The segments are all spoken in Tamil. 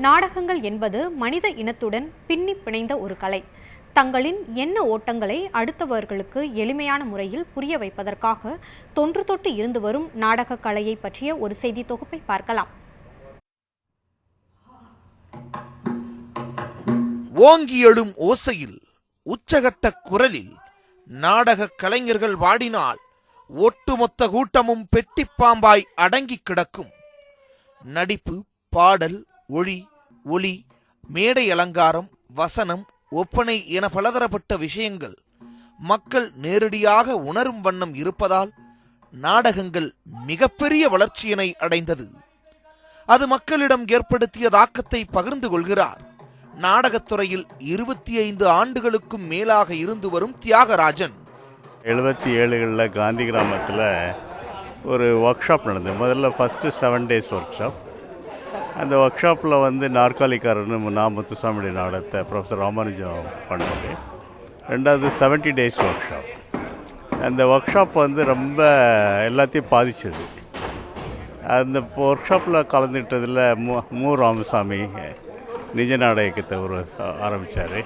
நாடகங்கள் என்பது மனித இனத்துடன் பின்னி பிணைந்த ஒரு கலை. தங்களின் எண்ண ஓட்டங்களை அடுத்தவர்களுக்கு எளிமையான முறையில் புரிய வைப்பதற்காக தொன்று தொட்டு இருந்து வரும் நாடக கலையை பற்றிய ஒரு செய்தி தொகுப்பை பார்க்கலாம். ஓங்கி எழும் ஓசையில் உச்சகட்ட குரலில் நாடக கலைஞர்கள் வாடினால் ஒட்டுமொத்த கூட்டமும் பெட்டிப்பாம்பாய் அடங்கி கிடக்கும். நடிப்பு பாடல் ஒளி ஒளி மேடை அலங்காரம் வசனம் ஒப்பனை என பலதரப்பட்ட விஷயங்கள். மக்கள் நேரடியாக உணரும் வண்ணம் இருப்பதால் நாடகங்கள் மிகப்பெரிய வளர்ச்சியினை அடைந்தது. அது மக்களிடம் ஏற்படுத்திய தாக்கத்தை பகிர்ந்து கொள்கிறார். நாடகத்துறையில் இருபத்தி ஐந்து ஆண்டுகளுக்கும் மேலாக இருந்து வரும் தியாகராஜன். எழுபத்தி ஏழுகளில் காந்தி கிராமத்தில் ஒரு ஒர்க் ஷாப் நடந்தது. முதல்ல first seven days workshop அந்த ஒர்க் ஷாப்பில் வந்து நாற்காலிக்காரன்னு நான் முத்துசாமியுடைய நாடகத்தை ப்ரொஃபஸர் ராமானுஜம் பண்ணது. ரெண்டாவது செவன்ட்டி டேஸ் ஒர்க் ஷாப் அந்த ஒர்க் ஷாப் வந்து ரொம்ப எல்லாத்தையும் பாதிச்சது. அந்த ஒர்க் ஷாப்பில் கலந்துக்கிட்டதில் மு மு ராமசாமி நிஜ நாடகத்தை ஒரு ஆரம்பித்தார்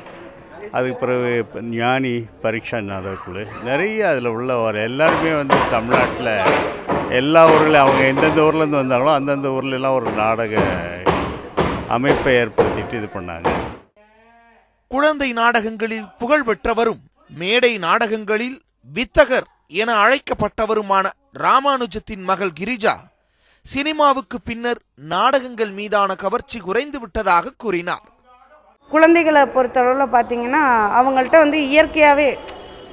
அதுக்கு பிறகு ஞானி பரீட்சா நாடகக்குழு. நிறைய அதில் உள்ள வர எல்லாருமே வந்து தமிழ்நாட்டில் எல்லா ஊர்லையும் அவங்க எந்தெந்த ஊர்லேருந்து வந்தாங்களோ அந்தந்த ஊர்லெலாம் ஒரு நாடக அமைப்பை ஏற்படுத்திட்டு இது பண்ணாங்க. குழந்தை நாடகங்களில் புகழ் பெற்றவரும் மேடை நாடகங்களில் வித்தகர் என அழைக்கப்பட்டவருமான ராமானுஜத்தின் மகள் கிரிஜா சினிமாவுக்கு பின்னர் நாடகங்கள் மீதான கவர்ச்சி குறைந்து விட்டதாக கூறினார். குழந்தைகளை பொறுத்தளவில் பார்த்தீங்கன்னா அவங்கள்ட்ட வந்து இயற்கையாகவே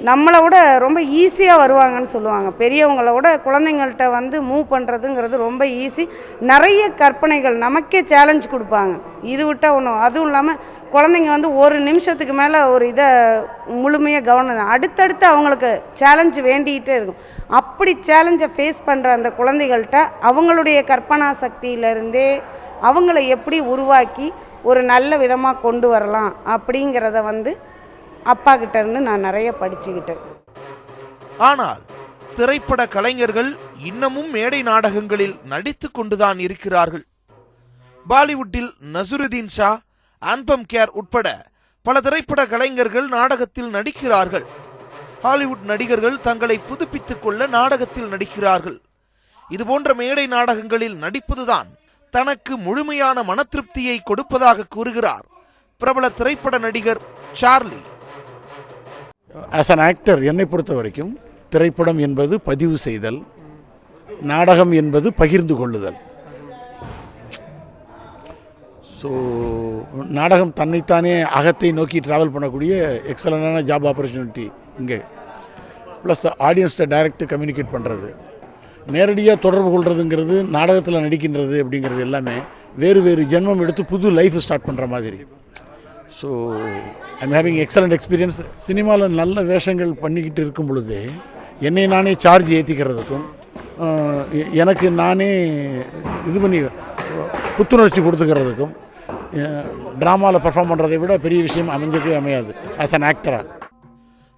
நம்மளை விட ரொம்ப ஈஸியாக வருவாங்கன்னு சொல்லுவாங்க. பெரியவங்கள விட குழந்தைங்கள்ட்ட வந்து மூவ் பண்ணுறதுங்கிறது ரொம்ப ஈஸி நிறைய கற்பனைகள் நமக்கே சேலஞ்ச் கொடுப்பாங்க. இது விட்டால் ஒன்றும் அதுவும் இல்லாமல் குழந்தைங்க வந்து ஒரு நிமிஷத்துக்கு மேலே ஒரு இதை முழுமையாக கவனம் அடுத்தடுத்து அவங்களுக்கு சேலஞ்சு வேண்டிகிட்டே இருக்கும். அப்படி சேலஞ்சை ஃபேஸ் பண்ணுற அந்த குழந்தைகள்கிட்ட அவங்களுடைய கற்பனா சக்தியிலேருந்தே அவங்கள எப்படி உருவாக்கி ஒரு நல்ல விதமாக கொண்டு வரலாம் அப்படிங்கிறத வந்து அப்பா கிட்ட இருந்து நான் நிறைய படிச்சுக்கிட்டேன். ஆனால் திரைப்பட கலைஞர்கள் இன்னமும் மேடை நாடகங்களில் நடித்து கொண்டுதான் இருக்கிறார்கள். பாலிவுட்டில் நசுருதீன் ஷா ஆன்பம் கேர் உட்பட பல திரைப்பட கலைஞர்கள் நாடகத்தில் நடிக்கிறார்கள். ஹாலிவுட் நடிகர்கள் தங்களை புதுப்பித்துக் கொள்ள நாடகத்தில் நடிக்கிறார்கள். இதுபோன்ற மேடை நாடகங்களில் நடிப்பதுதான் தனக்கு முழுமையான மன திருப்தியை கொடுப்பதாக கூறுகிறார் பிரபல திரைப்பட நடிகர் சார்லி. ஆஸ் அன் ஆக்டர் என்னை பொறுத்த வரைக்கும் திரைப்படம் என்பது பதிவு செய்தல் நாடகம் என்பது பகிர்ந்து கொள்ளுதல். ஸோ நாடகம் தன்னைத்தானே அகத்தை நோக்கி ட்ராவல் பண்ணக்கூடிய எக்ஸலண்டான ஜாப் ஆப்பர்ச்சுனிட்டி இங்கே. ப்ளஸ் ஆடியன்ஸ்ட்டை டைரக்ட் கம்யூனிகேட் பண்ணுறது நேரடியாக தொடர்பு கொள்கிறதுங்கிறது நாடகத்தில் நடிக்கின்றது அப்படிங்கிறது எல்லாமே வேறு வேறு ஜென்மம் எடுத்து புது லைஃப் ஸ்டார்ட் பண்ணுற மாதிரி. So I'm having excellent experience சினிமாவில் நல்ல வேஷங்கள் பண்ணிக்கிட்டு இருக்கும் பொழுது என்னை நானே சார்ஜ் ஏற்றிக்கிறதுக்கும் எனக்கு நானே இது பண்ணி புத்துணர்ச்சி கொடுத்துக்கிறதுக்கும் ட்ராமாவில் பர்ஃபார்ம் பண்ணுறதை விட பெரிய விஷயம் அமைஞ்சிருக்கவே அமையாது ஆஸ் அன் ஆக்டராக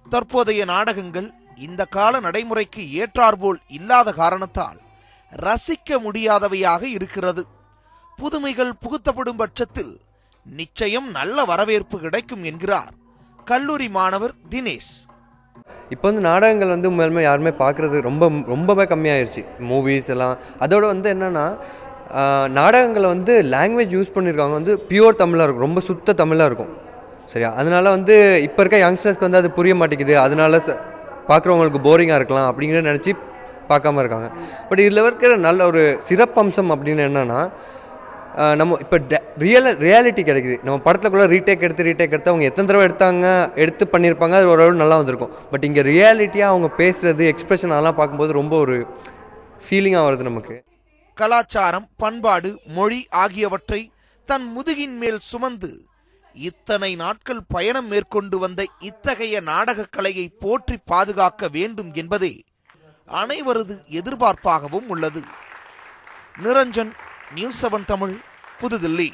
தற்போதைய நாடகங்கள் இந்த கால நடைமுறைக்கு ஏற்றாற்போல் இல்லாத காரணத்தால் ரசிக்க முடியாதவையாக இருக்கிறது. புதுமைகள் புகுத்தப்படும் பட்சத்தில் நிச்சயம் நல்ல வரவேற்பு கிடைக்கும் என்கிறார் கல்லூரி மாணவர் தினேஷ். இப்போ வந்து நாடகங்கள் வந்து உண்மையிலுமே யாருமே பார்க்குறது ரொம்ப ரொம்பவே கம்மியாயிருச்சு. மூவிஸ் எல்லாம். அதோட வந்து என்னென்னா நாடகங்களை வந்து லாங்குவேஜ் யூஸ் பண்ணியிருக்காங்க வந்து பியூர் தமிழாக இருக்கும். ரொம்ப சுத்த தமிழாக இருக்கும். சரியா? அதனால வந்து இப்போ இருக்க யங்ஸ்டர்ஸ்க்கு வந்து அது புரிய மாட்டேங்குது. அதனால பார்க்குறவங்களுக்கு போரிங்காக இருக்கலாம் அப்படிங்கிற நினச்சி பார்க்காம இருக்காங்க. பட் இதில் இருக்கிற நல்ல ஒரு சிறப்பம்சம் அப்படின்னு என்னென்னா நம்ம இப்போ ரியல் ரியாலிட்டி கிடைக்குது. நம்ம படத்தில் கூட ரீடேக் எடுத்து ரீடேக் எடுத்து அவங்க எத்தனை தடவை எடுத்தாங்க எடுத்து பண்ணியிருப்பாங்க அது ஓரளவு நல்லா வந்திருக்கும். பட் இங்கே ரியாலிட்டியாக அவங்க பேசுகிறது எக்ஸ்பிரஷன் அதெல்லாம் பார்க்கும்போது ரொம்ப ஒரு ஃபீலிங்காக வருது நமக்கு. கலாச்சாரம் பண்பாடு மொழி ஆகியவற்றை தன் முதுகின் மேல் சுமந்து இத்தனை நாட்கள் பயணம் மேற்கொண்டு வந்த இத்தகைய நாடகக் கலையை போற்றி பாதுகாக்க வேண்டும் என்பதே அனைவரது எதிர்பார்ப்பாகவும் உள்ளது. Niranjan News seven Tamil Pudhu Thilli.